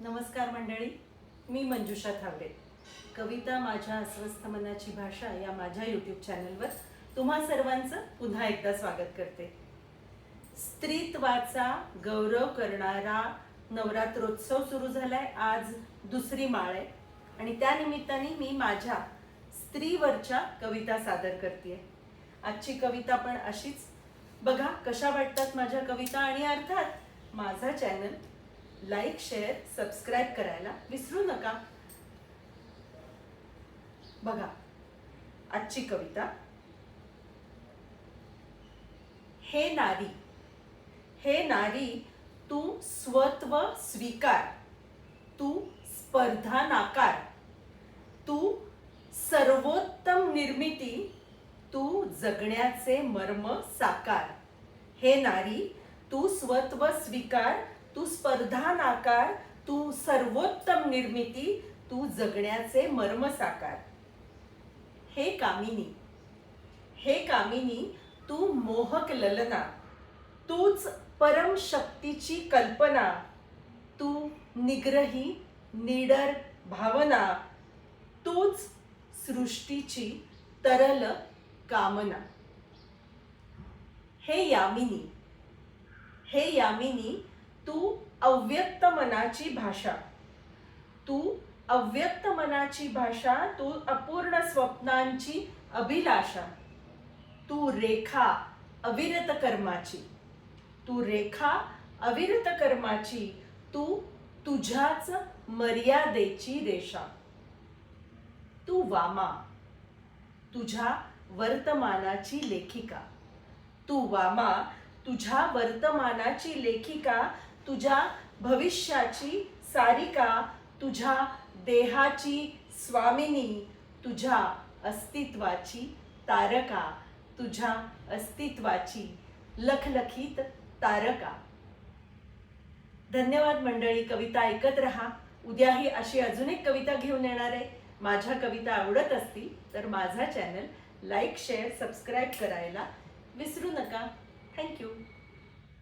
नमस्कार मंडळी मी मंजुषा थावरे कविता माझ्या अस्वस्थ मनाची भाषा या माझ्या यूट्यूब चॅनलवर तुम्हा सर्वांचं पुन्हा एकदा स्वागत करते. स्त्रीत्वाचा गौरव करणारा नवरात्रोत्सव सुरू झालाय आज दुसरी माळ आहे. आणि त्या निमित्ताने मी माझ्या स्त्रीवरच्या कविता सादर करते आजची कविता पण अशीच. बघा कशा वाटतात माझ्या कविता आणि अर्थात माझा चॅनल लाईक शेअर सबस्क्राईब करायला विसरू नका. बघा आजची कविता. हे नारी हे नारी तू स्वत्व स्वीकार. तू स्पर्धा नाकार. तू सर्वोत्तम निर्मिती. तू जगण्याचे मर्म साकार. हे नारी तू स्वत्व स्वीकार. तू स्पर्धा नाकार तू सर्वोत्तम निर्मिती तू जगण्याचे मर्म साकार. हे कामिनी हे कामिनी तू मोहक ललना तूच परम शक्तीची कल्पना तू निग्रही निडर भावना तूच सृष्टीची तरल कामना. हे यामिनी हे यामिनी तू अव्यक्त मनाची भाषा. तू अव्यक्त मनाची भाषा तू अपूर्ण स्वप्नांची अभिलाषा. तू रेखा अविरत कर्माची. तू रेखा अविरत कर्माची. तू तुझ्याच मर्यादेची रेषा. तू वामा तुझ्या वर्तमानाची लेखिका. तू वामा तुझ्या वर्तमानाची लेखिका तुझ्या भविष्याची सारिका तुझ्या देहाची स्वामिनी तुझ्या अस्तित्वाची तारका तुझ्या अस्तित्वाची लखलखीत तारका. धन्यवाद मंडळी कविता ऐकत राहा. उद्याही अशी अजून एक कविता घेऊन येणार आहे. माझ्या कविता आवडत असतील तर माझा चॅनल लाईक शेअर सबस्क्राईब करायला विसरू नका. थँक्यू.